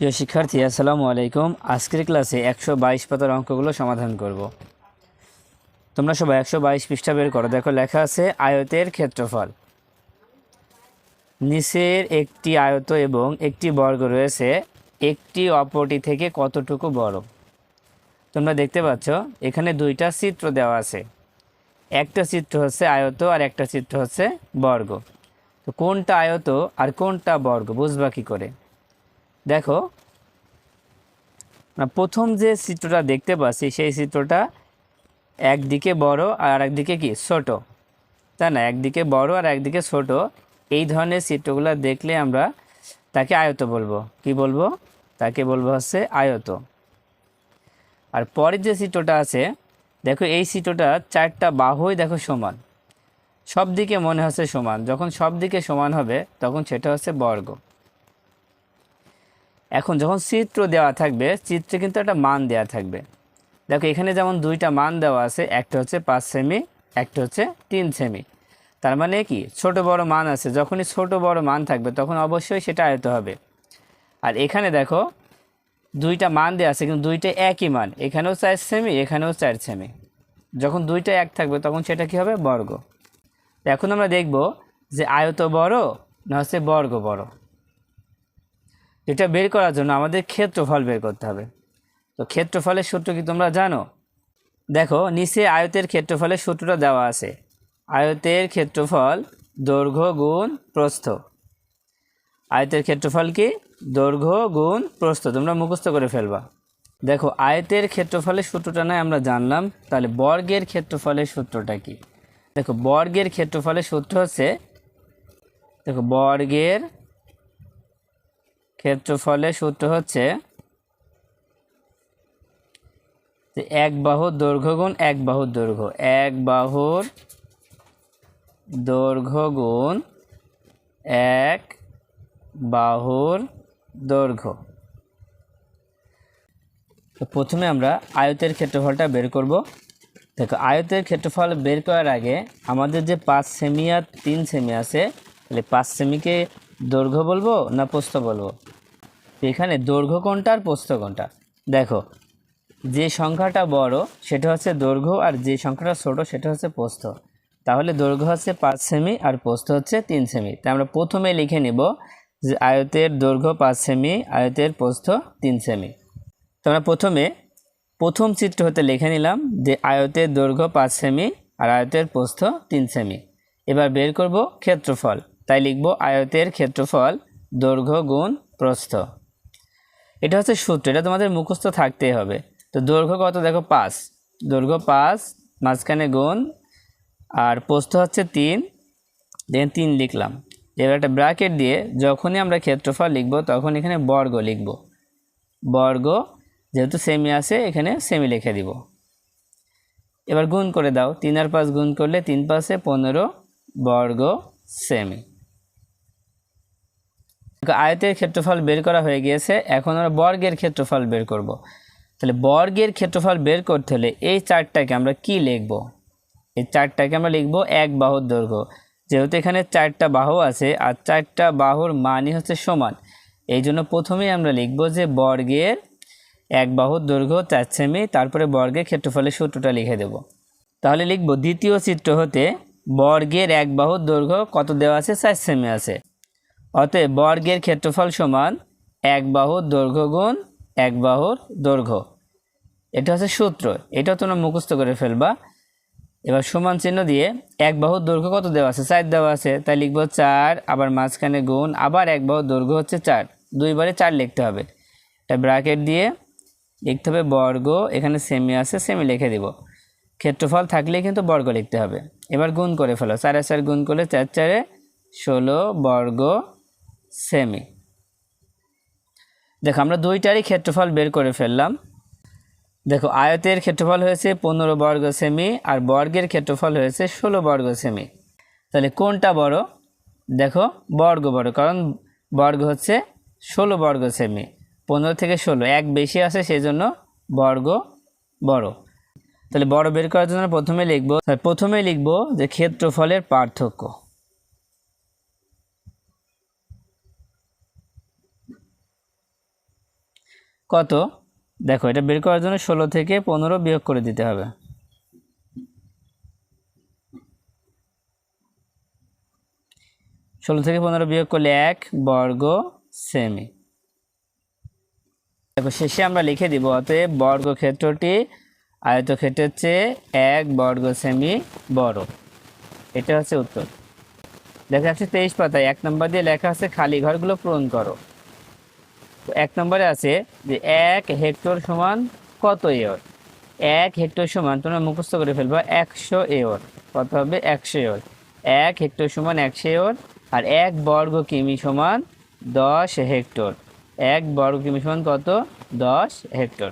প্রিয় শিক্ষার্থী, আসসালামু আলাইকুম। আজকের ক্লাসে একশো বাইশ পাতার অঙ্কগুলো সমাধান করব। তোমরা সবাই একশো বাইশ পৃষ্ঠা বের করো। দেখো, লেখা আছে আয়তের ক্ষেত্রফল। নিচের একটি আয়ত এবং একটি বর্গ রয়েছে, একটি অপরটি থেকে কতটুকু বড়? তোমরা দেখতে পাচ্ছ, এখানে দুইটা চিত্র দেওয়া আছে। একটা চিত্র হচ্ছে আয়ত আর একটা চিত্র হচ্ছে বর্গ। তো কোনটা আয়ত আর কোনটা বর্গ, বুঝবা কী করে? দেখো প্রথম যে চিত্রটা দেখতে পাচ্ছি, সেই চিত্রটা একদিকে বড় আর একদিকে কি? ছোট। তাই না? একদিকে বড় আর একদিকে ছোট। এই ধরনের চিত্রগুলো দেখলে আমরা তাকে আয়ত বলব। কি বলব? তাকে বলব হচ্ছে আয়ত আর পরের যে চিত্রটা আছে, দেখো এই চিত্রটা চারটা বাহুই দেখো সমান। সব দিকে মনে হচ্ছে সমান। যখন সব দিকে সমান হবে, তখন সেটা হচ্ছে বর্গ। এখন যখন চিত্র দেওয়া থাকবে, চিত্রে কিন্তু একটা মান দেওয়া থাকবে। দেখো, এখানে যেমন দুইটা মান দেওয়া আছে, একটা হচ্ছে পাঁচ সেমি, একটা হচ্ছে তিন সেমি। তার মানে কি? ছোট বড় মান আছে। যখনই ছোট বড় মান থাকবে, তখন অবশ্যই সেটা আয়ত হবে। আর এখানে দেখো, দুইটা মান দেওয়া আছে, কিন্তু দুইটা একই মান। এখানেও চার সেমি, এখানেও চার সেমি। যখন দুইটা এক থাকবে, তখন সেটা কি হবে? বর্গ। এখন আমরা দেখব যে আয়ত বড় না হচ্ছে বর্গ বড়। এটা বের করার জন্য আমাদের ক্ষেত্রফল বের করতে হবে। তো ক্ষেত্রফলের সূত্র কি তোমরা জানো? দেখো, নিচে আয়তের ক্ষেত্রফলের সূত্রটা দেওয়া আছে। আয়তের ক্ষেত্রফল দৈর্ঘ্য গুণ প্রস্থ। আয়তের ক্ষেত্রফল কি? দৈর্ঘ্য গুণ প্রস্থ। তোমরা মুখস্থ করে ফেলবা। দেখো, আয়তের ক্ষেত্রফলের সূত্রটা নয় আমরা জানলাম। তাহলে বর্গের ক্ষেত্রফলের সূত্রটা কি? দেখো, বর্গের ক্ষেত্রফলের সূত্র হচ্ছে, দেখো, বর্গের ক্ষেত্রফলের সূত্র হচ্ছে এক বাহুর দৈর্ঘ্য গুণ এক বাহুর দৈর্ঘ্য। এক বাহুর দৈর্ঘ্য গুণ এক বাহুর দৈর্ঘ্য। তো প্রথমে আমরা আয়তের ক্ষেত্রফলটা বের করব। দেখো, আয়তের ক্ষেত্রফল বের করার আগে আমাদের যে পাঁচ সেমি আর তিন সেমি আছে, তাহলে পাঁচ সেমিকে দৈর্ঘ্য বলব না প্রস্থ বলব? এখানে দৈর্ঘ্য কোনটা আর প্রস্থ কোনটা? দেখো, যে সংখ্যাটা বড়, সেটা হচ্ছে দৈর্ঘ্য, আর যে সংখ্যাটা ছোট, সেটা হচ্ছে প্রস্থ। তাহলে দৈর্ঘ্য হচ্ছে পাঁচ সেমি, আর প্রস্থ হচ্ছে তিন সেমি। তাই আমরা প্রথমে লিখে নিব যে আয়তের দৈর্ঘ্য পাঁচ সেমি, আয়তের প্রস্থ তিন সেমি। তো আমরা প্রথমে প্রথম চিত্র হতে লিখে নিলাম যে আয়তের দৈর্ঘ্য পাঁচ সেমি, আর আয়তের প্রস্থ তিন সেমি। এবার বের করব ক্ষেত্রফল। তাই লিখব আয়তের ক্ষেত্রফল দৈর্ঘ্য গুণ প্রস্থ। এটা হচ্ছে সূত্র, এটা তোমাদের মুখস্থ থাকতেই হবে। তো দৈর্ঘ্য কত? দেখো পাঁচ। দৈর্ঘ্য পাঁচ, মাঝখানে গুণ, আর পোস্ত হচ্ছে তিন। দেন তিন লিখলাম। এবার একটা ব্র্যাকেট দিয়ে যখনই আমরা ক্ষেত্রফল লিখব, তখন এখানে বর্গ লিখব। বর্গ যেহেতু সেমি আছে, এখানে সেমি লিখে দিব। এবার গুণ করে দাও। তিন আর পাঁচ গুণ করলে তিন পাশে পনেরো বর্গ সেমি আয়তের ক্ষেত্রফল বের করা হয়ে গিয়েছে, এখন আমরা বর্গের ক্ষেত্রফল বের করব। তাহলে বর্গের ক্ষেত্রফল বের করতে হলে এই চারটাকে আমরা কি লিখব? এই চারটাকে আমরা লিখব এক বাহুর দৈর্ঘ্য। যেহেতু এখানে চারটা বাহু আছে, আর চারটা বাহুর মানই হচ্ছে সমান, এই জন্য প্রথমেই আমরা লিখব যে বর্গের এক বাহুর দৈর্ঘ্য চার সেমি তারপরে বর্গের ক্ষেত্রফলের সূত্রটা লিখে দেব। তাহলে লিখব দ্বিতীয় চিত্র হতে বর্গের এক বাহুর দৈর্ঘ্য কত দেওয়া আছে? চার সেমি আছে। অতএব বর্গের ক্ষেত্রফল সমান এক বাহুর দৈর্ঘ্য গুণ এক বাহুর দৈর্ঘ্য। এটা হচ্ছে সূত্র। এটা তোমরা মুখস্থ করে ফেলবা। এবার সমান চিহ্ন দিয়ে এক বাহুর দৈর্ঘ্য কত দেওয়া আছে? চার দেওয়া আছে। তাই লিখব চার, আবার মাঝখানে গুণ, আবার এক বাহুর দৈর্ঘ্য হচ্ছে চার। দুইবারে চার লিখতে হবে। এটা ব্র্যাকেট দিয়ে লিখতে হবে বর্গ। এখানে সেমি আছে সেমি লিখে দিব। ক্ষেত্রফল থাকলেই কিন্তু বর্গ লিখতে হবে। এবার গুণ করে ফেলো। চারে চার গুণ করলে চার চারে ষোলো বর্গ সেমি। দেখো, আমরা দুইটারই ক্ষেত্রফল বের করে ফেললাম। দেখো, আয়তের ক্ষেত্রফল হয়েছে পনেরো বর্গ সেমি আর বর্গের ক্ষেত্রফল হয়েছে ষোলো বর্গ সেমি। তাহলে কোনটা বড়? দেখো, বর্গ বড়, কারণ বর্গ হচ্ছে ষোলো বর্গ সেমি। পনেরো থেকে ষোলো, এক বেশি আছে সেই জন্য বর্গ বড়। তাহলে বড় বের করার জন্য প্রথমে লিখব প্রথমে লিখব যে ক্ষেত্রফলের পার্থক্য। কত? দেখো, এটা বের করার জন্য ষোলো থেকে পনেরো বিয়োগ করে দিতে হবে। ষোলো থেকে পনেরো বিয়োগ করলে এক বর্গ সেমি। দেখো, শেষে আমরা লিখে দিব, অতএব বর্গক্ষেত্রটি আয়তক্ষেত্রের চেয়ে এক বর্গ সেমি বড়। এটা হচ্ছে উত্তর। দেখা যাচ্ছে তেইশ পাতায় এক নম্বর দিয়ে লেখা আছে, খালি ঘরগুলো পূরণ করো। এক নম্বরে আছে যে এক হেক্টর সমান কত এওর এক হেক্টর সমান তোমরা মুখস্থ করে ফেলবা একশো এওর কত হবে? একশো এওর এক হেক্টর সমান একশো এওর আর এক বর্গ কিমি সমান দশ হেক্টর। এক বর্গ কিমি সমান কত? দশ হেক্টর।